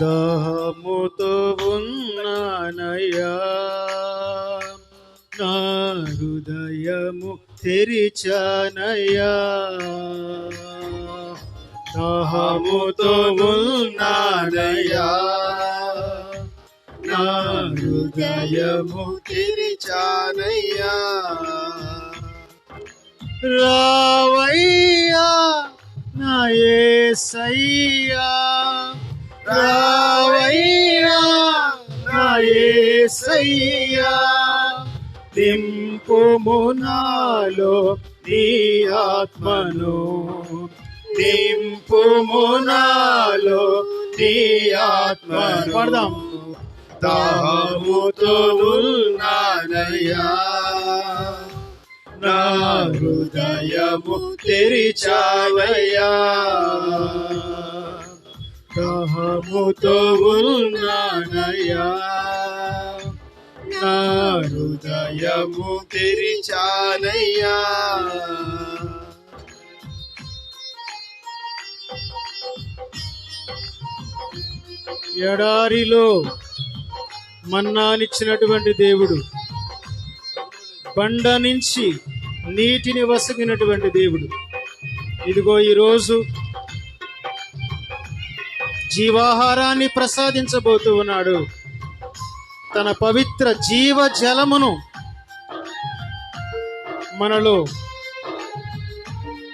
దాహముతో ఉన్నానయ్యా. నా హృదయము తెరిచానయ్యా. దాహముతో ఉన్నానయ్యా. నా హృదయము తెరిచానయ్యా. రావయ్యా నా యేసయ్యా రావయ్యా నా యేసయ్యా నింపుము నాలో నీ ఆత్మను. నింపుము నాలో నీ ఆత్మను. పడదాం. దాహముతో ఉన్నానయ్యా నా హృదయము తెరిచావయ్యా. దాహముతో ఉన్నానయ్యా నా హృదయము తెరిచానయ్యా. ఎడారిలో మన్నానిచ్చినటువంటి దేవుడు బండ నుంచి నీటిని వసగినటువంటి దేవుడు. ఇదిగో ఈరోజు జీవాహారాన్ని ప్రసాదించబోతూ ఉన్నాడు. తన పవిత్ర జీవ జలమును మనలో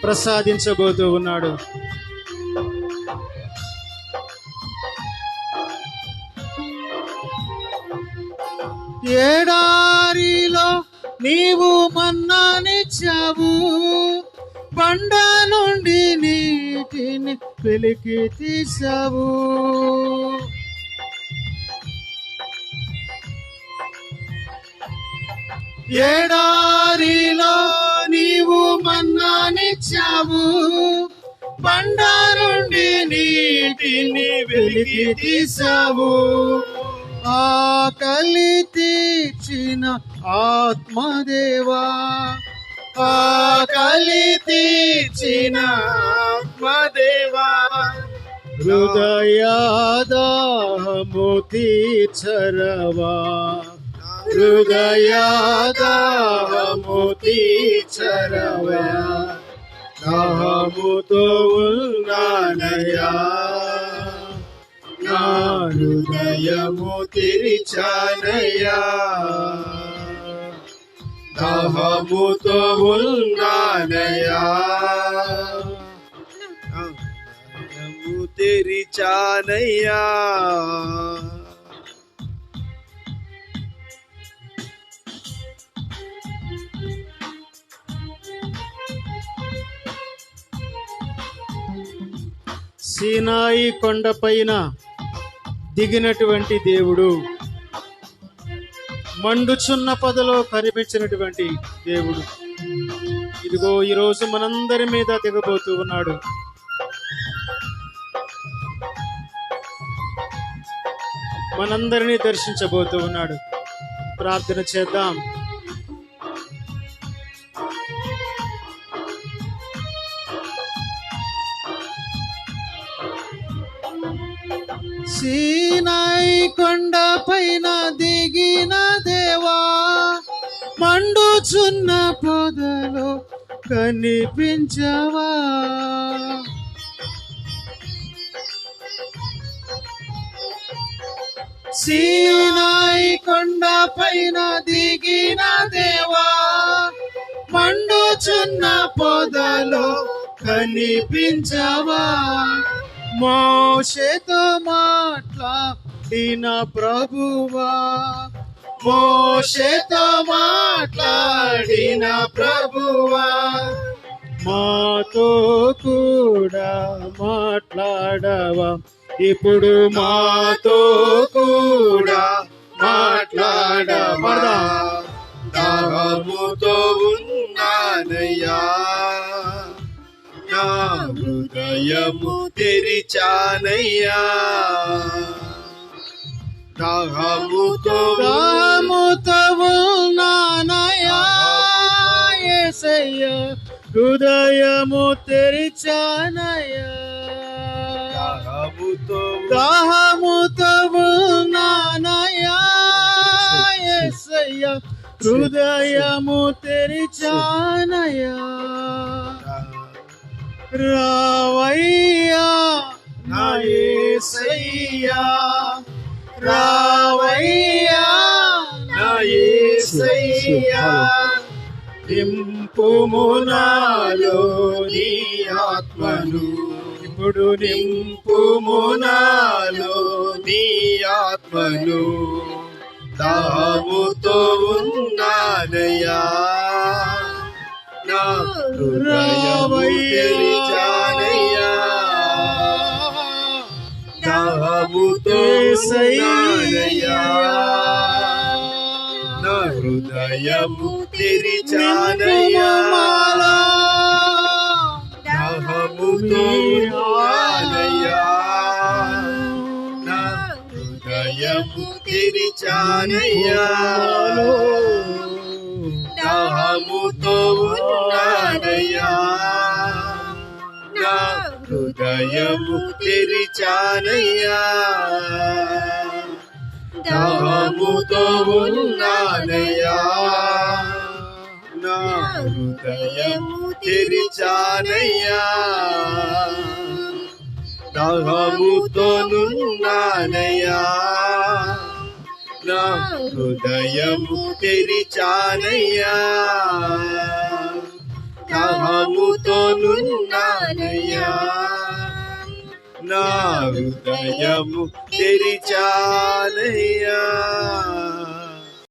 ప్రసాదించబోతూ ఉన్నాడు. ఏడారిలో నీవు మన్నానిచ్చావు. బండ నుండి నీటిని వెలికి తీసావు ఏడారిలో నీవు మన్నానిచ్చావు. బండ నుండి నీటిని వెలికి తీసావు ఆకలి తీర్చిన ఆత్మదేవా. ఆకలి తీర్చిన ఆత్మదేవా. హృదయాదాము తీర్చరవా. హృదయాదాము తీర్చరవా. దాహముతో ఉన్నానయ్యా. నా హృదయము తెరిచానయ్యా. దాహముతో ఉన్నానయ్యా హృదయము తెరిచానయ్యా. సీనాయి కొండపైన దిగినటువంటి దేవుడు మండుచున్న పదలో కనిపించినటువంటి దేవుడు. ఇదిగో ఈరోజు మనందరి మీద దిగబోతూ ఉన్నాడు. మనందరినీ దర్శించబోతూ ఉన్నాడు. ప్రార్థన చేద్దాం. సీనాయి కొండ పైన దిగిన దేవా మండుచున్న పొదలో కనిపించవా. సీనాయి కొండ పైన దిగిన దేవా మండుచున్న పొదలో కనిపించవా. మోషేత మాట్లాడిన ప్రభువా. మోషేత మాట్లాడిన ప్రభువా. మాతో కూడా మాట్లాడవా. ఇప్పుడు మాతో కూడా మాట్లాడవా. దాహముతో ఉన్నానయ్యా. హృదయము తెరిచానయ్యా. దాహముతో దాముతో నానయ్యా ఏసయ్యా హృదయము తెరిచానయ్యా. దాహముతో దాహముతో నానయ్యా ఏసయ్యా హృదయము తెరిచానయ్యా. రావయ్యా నా యేసయ్యా రావయ్యా నా యేసయ్యా నింపుము నాలో నీ ఆత్మను. ఇప్పుడు నింపుము నాలో నీ ఆత్మను. దాముతో ఉన్నానయ్యా. నా హృదయము ఉన్నానయ్యా నా హృదయము తెరిచానయ్యా. దాహముతో ఉన్నానయ్యా నా హృదయము తెరిచానయ్యా. దాహముతో ఉన్నానయ్యా నా హృదయము తెరిచానయ్యా దాహముతో ఉన్నానయ్యా నా హృదయము తెరిచానయ్యా దాహముతో నున్నానయ్యా నా హృదయము తెరిచానయ్యా దాహముతో నా హృదయము తెరిచానయ్యా